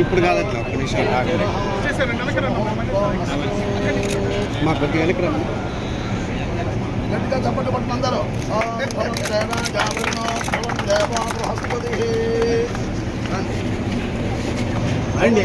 ఇప్పుడు కాదు ఒక్క నిమిషం మా ప్రతి వెనక్కి రండి గట్టిగా చప్పట్లు పట్టిన రండి.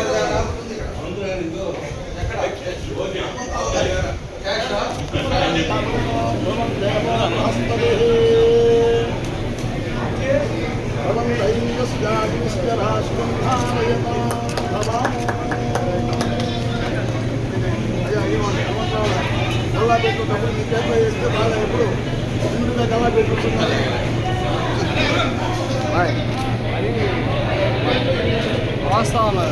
రాష్ట్రం ధారయతా భవామో పెట్టుకున్నప్పుడు మీ చేతిలో వేస్తే బాగా ఎప్పుడు ముందుగా కల్లా పెట్టుకుంటున్నారు వాస్తవాలు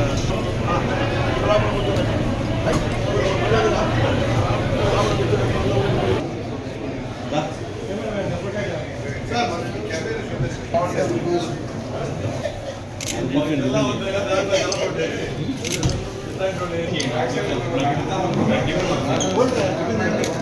ಎಲ್ಲರೂ ಬನ್ನಿ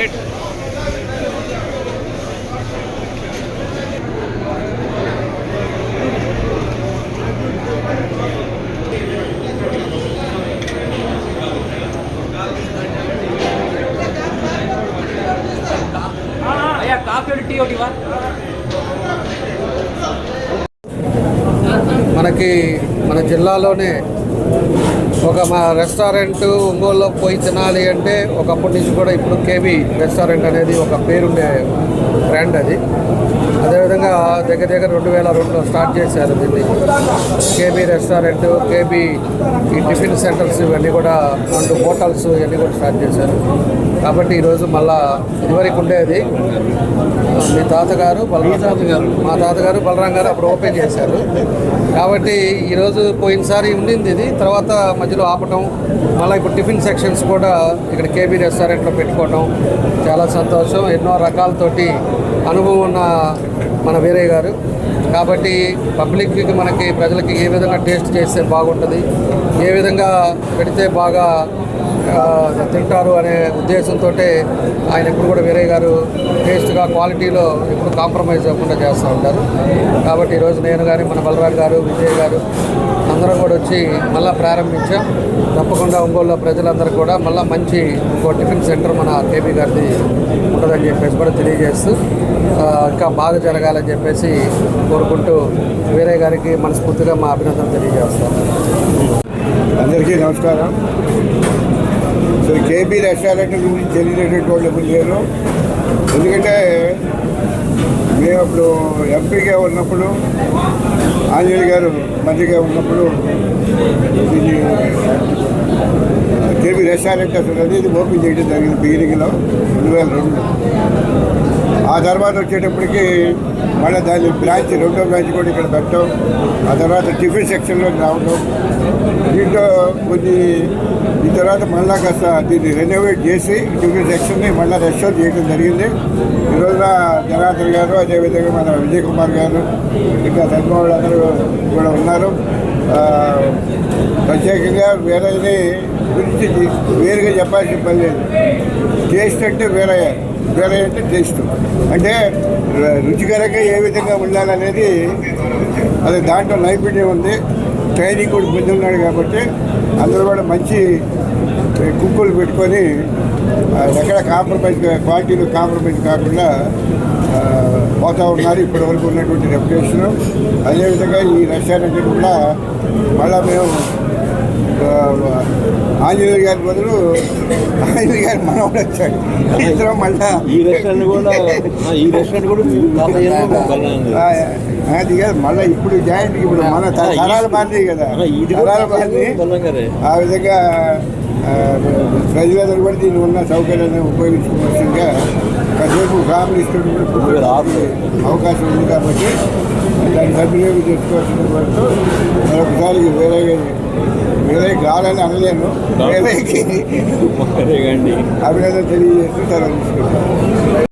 అయ్యా మనకి మన జిల్లాలోనే ఒక మా రెస్టారెంట్ ఒంగోలులో పోయి తినాలి అంటే ఒకప్పటి నుంచి కూడా ఇప్పుడు కేబీ రెస్టారెంట్ అనేది ఒక పేరుండే బ్రాండ్ అది. అదేవిధంగా దగ్గర దగ్గర రెండు వేల రెండులో స్టార్ట్ చేశారు దీన్ని. కేబీ రెస్టారెంట్ కేబీ ఈ టిఫిన్ సెంటర్స్ ఇవన్నీ కూడా రెండు హోటల్స్ ఇవన్నీ కూడా స్టార్ట్ చేశారు. కాబట్టి ఈరోజు మళ్ళా ఇదివరకు ఉండేది. మీ తాతగారు బలరాం గారు మా తాతగారు బలరాం గారు అప్పుడు ఓపెన్ చేశారు. కాబట్టి ఈరోజు పోయినసారి ఉండింది ఇది. తర్వాత మధ్యలో ఆపటం మళ్ళీ ఇప్పుడు టిఫిన్ సెక్షన్స్ కూడా ఇక్కడ కేబీ రెస్టారెంట్లో పెట్టుకోవటం చాలా సంతోషం. ఎన్నో రకాలతోటి అనుభవం ఉన్న మన వీరయ్య గారు. కాబట్టి పబ్లిక్కి మనకి ప్రజలకి ఏ విధంగా టేస్ట్ చేస్తే బాగుంటుంది ఏ విధంగా పెడితే బాగా తింటారు అనే ఉద్దేశంతో ఆయన ఎప్పుడు కూడా వీరయ్య గారు టేస్ట్గా క్వాలిటీలో ఎప్పుడు కాంప్రమైజ్ అవ్వకుండా చేస్తూ ఉంటారు. కాబట్టి ఈరోజు నేను కానీ మన బలరాం గారు విజయ్ గారు అందరం కూడా వచ్చి మళ్ళీ ప్రారంభించాం. తప్పకుండా ఒంగోలులో ప్రజలందరూ కూడా మళ్ళీ మంచి ఇంకో టిఫిన్ సెంటర్ మన కేబీ గారిది ఉంటుందని చెప్పేసి కూడా తెలియజేస్తూ ఇంకా బాగా జరగాలని చెప్పేసి కోరుకుంటూ వీరయ్య గారికి మనస్ఫూర్తిగా మా అభినందన తెలియజేస్తాం అందరికీ నమస్కారం. సో కేబీ రెస్టారెంట్ గురించి తెలియనటువంటి వాళ్ళు ఎవరు లేరు. ఎందుకంటే మేము అప్పుడు ఎంపీగా ఉన్నప్పుడు ఆంజనేయ గారు మంత్రిగా ఉన్నప్పుడు ఇది కేబీ రెస్టారెంట్ అసలు అనేది ఓపెన్ చేయడం జరిగింది బిగినింగ్లో రెండు వేల రెండు. ఆ తర్వాత వచ్చేటప్పటికి మళ్ళీ దాని బ్రాంచ్ రెండో బ్రాంచ్ కూడా ఇక్కడ పెట్టడం ఆ తర్వాత టిఫిన్ సెక్షన్లో రావడం దీంట్లో కొన్ని ఈ తర్వాత మళ్ళా కాస్త దీన్ని రెనోవేట్ చేసి టిఫిన్ సెక్షన్ని మళ్ళీ రెస్టోర్ చేయడం జరిగింది. ఈ రోజున జనార్దన్ గారు అదేవిధంగా మన విజయ్ కుమార్ గారు ఇంకా ధర్మవాళ్ళు అందరూ కూడా ఉన్నారు. ప్రత్యేకంగా వేరేది గురించి వేరుగా చెప్పాల్సిన పని లేదు. టేస్ట్ అంటే వేరే వేరే అంటే టేస్ట్. అంటే రుచికరంగా ఏ విధంగా ఉండాలనేది అది దాంట్లో నైపుణ్యం ఉంది. ట్రైనింగ్ కూడా పొంది ఉన్నాడు కాబట్టి అందరూ కూడా మంచి కుక్కులు పెట్టుకొని ఎక్కడ కాంప్రమైజ్ క్వాలిటీలో కాంప్రమైజ్ కాకుండా పోతా ఉన్నారు ఇప్పటి వరకు ఉన్నటువంటి రెప్యుటేషన్. అదేవిధంగా ఈ రెస్టారెంట్ కూడా మళ్ళీ మేము ఆ, ఆంజనేయ గారి బదులు ఆంజనేయ గారి మనవడు వచ్చాడు. ఇద్దరం మళ్ళా ఈ రెస్టారెంట్ కూడా ఈ రెస్టారెంట్ కూడా అది కాదు మళ్ళీ ఇప్పుడు జాయింట్ ఇప్పుడు మన తరాలు మారినాయి కదా. తరాలు బలంగానే ఆ విధంగా ప్రజలందరూ కూడా దీన్ని ఉన్న సౌకర్యాన్ని ఉపయోగించుకోవాల్సిందిగా కాసేపు ఫ్యామిలీ ఇస్తున్నప్పుడు. అవకాశం ఉంది కాబట్టి దాన్ని సద్వినియోగం చేసుకోవాల్సిన పడుతూ మరొకసారి వేరే వేరే కావాలని అనలేను. వేరేకి అభినందన తెలియజేస్తూ సెలవు తీసుకుంటాను